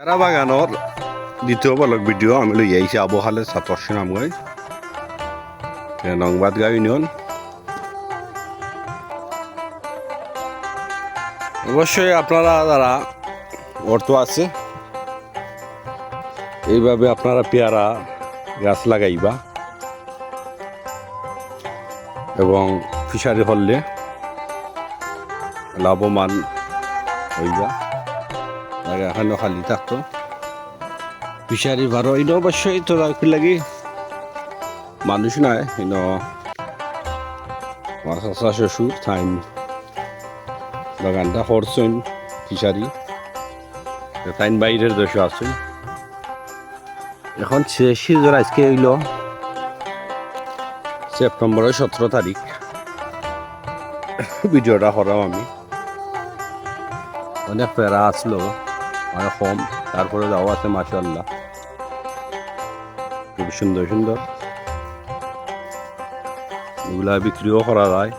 পেয়ারা বাগানৰ দ্বিতীয় বলক ভিডিও আমি লৈ আহিছে আবহালে ছাত্ৰৰ নামগৈ নংবাদ গাঁও ইউনিয়ন। অবশ্যই আপনারা যারা অর্থ আছে, এইভাবে আপনারা পেয়ারা গাছ লাগাইবা এবং ফিশারি হলে লাভবান হইবা। এখানে খালি থাকতো। ফিশারি ভালো ইনো অবশ্যই তো লাগি। মানুষ নাই, ইনো। থাইন। বাগানটা করছেন ফিশারি তাইন বাইরের দেশ আছেন। এখন সিজন আজকে হইল সেপ্টেম্বরের সতেরো তারিখ। ভিডিওটা করাম আমি। অনেক প্যারা আসলো। অনেক কম তারপরে যাও আছে মাশাল্লাহ খুব সুন্দর সুন্দর। এগুলা বিক্রিও করা যায়।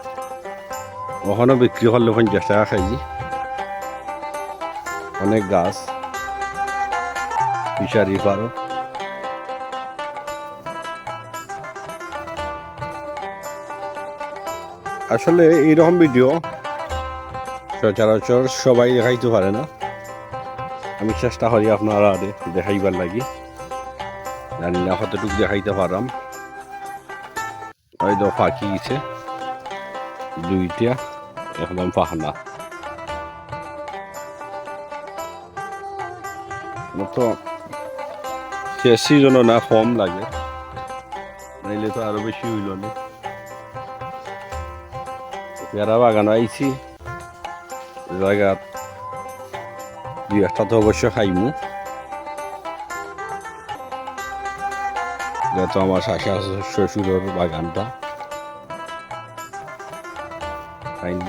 ওখানেও বিক্রি করলে পঞ্চাশ টাকা কেজি। অনেক গাছ। ফিশারি পারো। আসলে এইরকম ভিডিও সচরাচর সবাই দেখাইতে পারে না। আমি চেষ্টা করি আপনারা দেখাইবার লাগি। জানি না কতটুকু দেখাইতে পারাম। হয়তো পাখি গেছে দুইটা একদম পাহানা মতো সে সিজনও না কম লাগে, নাইলে তো আরও বেশি হইল না। বাগান আইছি। জায়গাত দুই একটা তো অবশ্য খাইমু যেহেতু আমার শাশা শ্বশুরের বাগানটা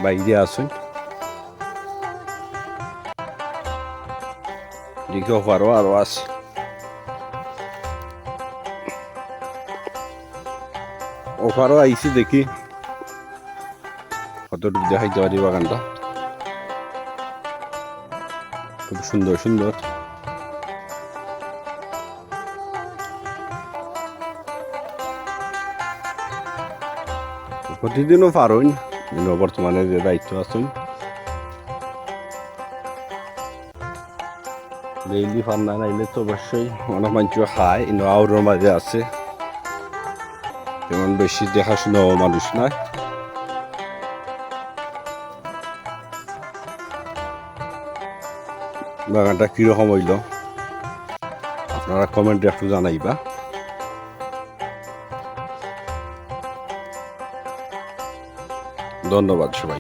বাইরে আসুন দেখে পারো আরও আছে ওপারও আইছি দেখি কতটুকু দেখাইতে পারি বাগানটা খুব সুন্দর সুন্দর প্রতিদিনও কিন্তু বর্তমানে যে দায়িত্ব আছেন ডেইলি না নাইলে তো অবশ্যই অনেক মানুষ খায় কিন্তু আউরের মাঝে আছে তেমন বেশি দেখাশোনা মানুষ নয় বাগানটা কীরকম হইল? আপনারা কমেন্টে একটু জানাইবা। ধন্যবাদ সবাই।